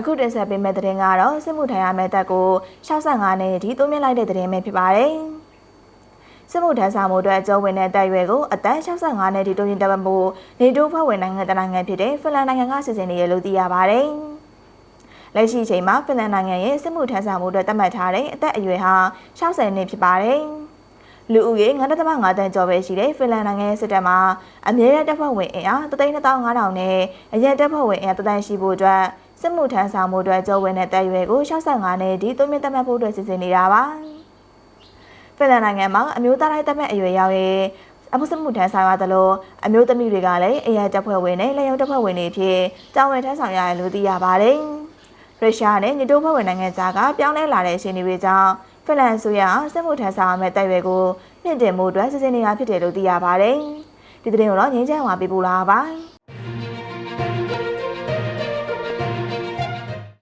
အခုတင်ဆက်ပေးမယ့်သတင်းကတော့စစ်မှုထမ်းရမယ့်တက်ကို65နှစ်အထိတိုးမြင့်လိုက်တဲ့သတင်းပဲဖြစ်ပါတယ်။စစ်မှုထမ်းဆောင်မှုအတွက်အကျုံးဝင်တဲ့တက်ရွယ်ကိုအသက်65နှစ်အထိတိုးမြင့်တက်မှုနေတိုးဖွဲ့ဝင်နိုင်ငံတနိုင်ငံဖြစ်တဲ့ဖင်လန်နိုင်ငံကစီစဉ်နေရလို့သိရပါတယ်။လက်ရှိအချိန်မှာဖင်လန်နိုင်ငံရဲ့စစ်မှုထမ်းဆောင်မှုအတွက်သတ်မှတ်ထားတဲ့အသက်အရွယ်ဟာ60နှစ်ဖြစ်ပါတယ်။လူဦးရေ9.5တန်းကျော်ပဲရှိတဲ့ဖင်လန်နိုင်ငံရဲ့စစ်တပ်မှာအမြဲတမ်းတပ်ဖွဲ့ဝင်အင်အား3,500နဲ့အရက်တပ်ဖွဲ့ဝင်အင်အားတန်းရှိဖို့အတွက် စစ်မှုထမ်းဆောင်မှုအတွက်ကြိုးဝင်တဲ့တပ်ရွယ်ကို65နဲ့ဒီသွင်းမြင့်တက်မှတ်ဖို့အတွက်စီစဉ်နေတာပါ။ဖင်လန်နိုင်ငံမှာအမျိုးသားတိုင်းတက်မှတ်အရွယ်ရောက်ရဲ့အမှုစစ်မှုထမ်းဆောင်ရသလိုအမျိုးသမီးတွေကလည်းအရက်တပ်ဖွဲ့ဝင်နဲ့လက်ရုံတပ်ဖွဲ့ဝင်တွေဖြစ်တာဝန်ထမ်းဆောင်ရတယ်လို့သိရပါတယ်။ရုရှားနဲ့ညတိုးဖွဲ့ဝင်နိုင်ငံသားကပြောင်းလဲလာတဲ့အခြေအနေတွေကြောင့်ဖင်လန်ဆိုရစစ်မှုထမ်းဆောင်ရမယ့်တပ်ရွယ်ကိုမြင့်တင်မှုအတွက်စီစဉ်နေတာဖြစ်တယ်လို့သိရပါတယ်။ဒီသတင်းကိုတော့ငင်းချမ်းဝါပေးပို့လာပါ